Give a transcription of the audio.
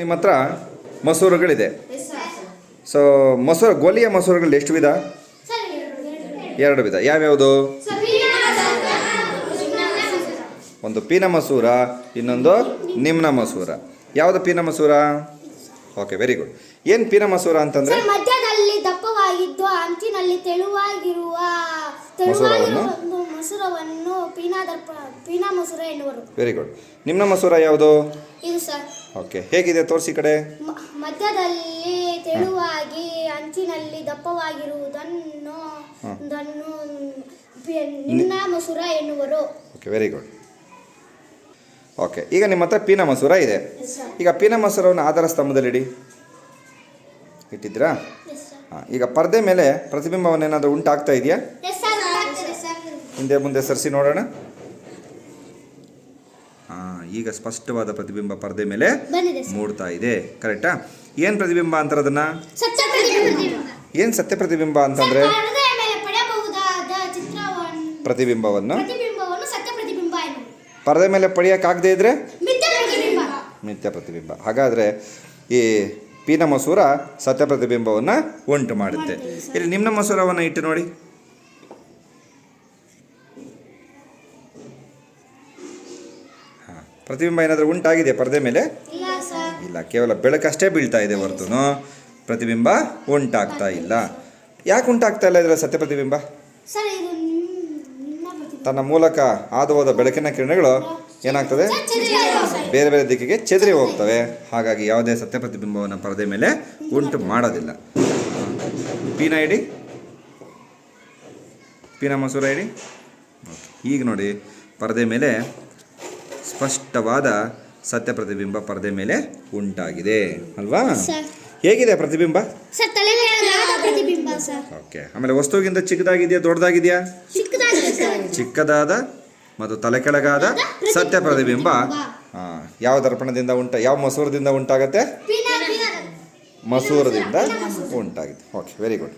ನಿಮ್ಮ ಹತ್ರ ಮಸೂರುಗಳಿದೆ ಸೊ ಮಸೂರ ಗೋಲಿಯ ಮಸೂರುಗಳು ಎಷ್ಟು ವಿಧ? ಎರಡು ವಿಧ ಯಾವ್ಯಾವುದು? ಒಂದು ಪೀನ ಮಸೂರ ಇನ್ನೊಂದು ನಿಮ್ನ ಮಸೂರ. ಯಾವುದು ಪೀನ ಮಸೂರ? ಓಕೆ ವೆರಿ ಗುಡ್ ಏನು ಪೀನ ಮಸೂರ ಅಂತಂದ್ರೆ? ಮಧ್ಯದಲ್ಲಿ ದಪ್ಪವಾಗಿದ್ದು ಅಂಚಿನಲ್ಲಿ ತೆಳುವಾಗಿರುವ ಮಸೂರವನ್ನು? ಮಸೂರವನ್ನು ಪೀನಾದರ್ಪ ಪೀನಾ ಮಸೂರ ಎನ್ನುವರು. ವೆರಿ ಗುಡ್ ನಿಮ್ನ ಮಸೂರ ಯಾವುದು? ಇದು ಸರ್ ಓಕೆ ಹೇಗಿದೆ ತೋರಿಸಿ ಕಡೆ? ಮ- ಮಧ್ಯದಲ್ಲಿ ತೆಳುವಾಗಿ ಅಂಚಿನಲ್ಲಿ ದಪ್ಪವಾಗಿರುವುದನ್ನು ಹ. ದನ್ನು ಪಿ- ನಿನ್ನ ಮಸೂರ ಎನ್ನುವರು. ಓಕೆ ವೆರಿ ಗುಡ್ ಓಕೆ ಈಗ ನಿಮ್ಮ ಹತ್ರ ಪೀನ ಮಸೂರ ಇದೆ. ಈಗ ಪೀನ ಮಸೂರವನ್ನು ಆಧಾರ ಸ್ತಂಭದಲ್ಲಿಡಿ. ಇಟ್ಟಿದ್ದೀರಾ? ಹಾಂ ಈಗ ಪರದೆ ಮೇಲೆ ಪ್ರತಿಬಿಂಬವನ್ನು ಏನಾದರೂ ಉಂಟಾಗ್ತಾ ಇದೆಯಾ? ಹಿಂದೆ ಮುಂದೆ ಸರಿಸಿ ನೋಡೋಣ. ಈಗ ಸ್ಪಷ್ಟವಾದ ಪ್ರತಿಬಿಂಬ ಪರದೆ ಮೇಲೆ ಮೂಡ್ತಾ ಇದೆ. ಕರೆಕ್ಟಾ ಏನು ಪ್ರತಿಬಿಂಬ ಅಂತಾರೆ ಅದನ್ನ ಏನು ಸತ್ಯ ಪ್ರತಿಬಿಂಬ ಅಂತಂದ್ರೆ ಪ್ರತಿಬಿಂಬವನ್ನು? ಪರದೆ ಮೇಲೆ ಪಡೆಯೋಕ್ಕಾಗದೇ ಇದ್ರೆ? ಮಿಥ್ಯ ಪ್ರತಿಬಿಂಬ. ಮಿಥ್ಯ ಪ್ರತಿಬಿಂಬ. ಹಾಗಾದರೆ ಈ ಪೀನ ಮಸೂರ ಸತ್ಯ ಪ್ರತಿಬಿಂಬವನ್ನು ಉಂಟು ಮಾಡುತ್ತೆ. ಇಲ್ಲಿ ನಿಮ್ಮ ಮಸೂರವನ್ನು ಇಟ್ಟು ನೋಡಿ. ಪ್ರತಿಬಿಂಬ ಏನಾದರೂ ಉಂಟಾಗಿದೆ ಪರದೆ ಮೇಲೆ? ಇಲ್ಲ ಕೇವಲ ಬೆಳಕಷ್ಟೇ ಬೀಳ್ತಾ ಇದೆ ಹೊರತು. ಪ್ರತಿಬಿಂಬ ಉಂಟಾಗ್ತಾ ಇಲ್ಲ. ಯಾಕೆ ಉಂಟಾಗ್ತಾ ಇಲ್ಲ ಇದರ ಸತ್ಯ ಪ್ರತಿಬಿಂಬ? ತನ್ನ ಮೂಲಕ ಹಾದು ಹೋದ ಬೆಳಕಿನ ಕಿರಣಗಳು ಏನಾಗ್ತದೆ? ಬೇರೆ ಬೇರೆ ದಿಕ್ಕಿಗೆ ಚದರಿ ಹೋಗ್ತವೆ. ಹಾಗಾಗಿ ಯಾವುದೇ ಸತ್ಯ ಪ್ರತಿಬಿಂಬವನ್ನು ಪರದೆ ಮೇಲೆ ಉಂಟು ಮಾಡೋದಿಲ್ಲ. ಪೀನ ಇಡಿ. ಪೀನ ಮಸೂರ ಇಡಿ. ಡಿ ಈಗ ನೋಡಿ. ಪರದೆ ಮೇಲೆ ಸ್ಪಷ್ಟವಾದ ಸತ್ಯ ಪ್ರತಿಬಿಂಬ ಪರದೆ ಮೇಲೆ ಉಂಟಾಗಿದೆ. ಅಲ್ವಾ. ಹೇಗಿದೆ ಪ್ರತಿಬಿಂಬ? ಓಕೆ. ಆಮೇಲೆ ವಸ್ತುವಿಗಿಂತ ಚಿಕ್ಕದಾಗಿದೆಯಾ ದೊಡ್ಡದಾಗಿದೆಯಾ? ಚಿಕ್ಕದಾದ ಮತ್ತು ತಲೆ ಕೆಳಗಾದ ಸತ್ಯ ಪ್ರತಿಬಿಂಬ. ಯಾವ ದರ್ಪಣದಿಂದ ಉಂಟ ಯಾವ ಮಸೂರದಿಂದ ಉಂಟಾಗತ್ತೆ? ಮಸೂರದಿಂದ ಉಂಟಾಗಿದೆ. Okay very good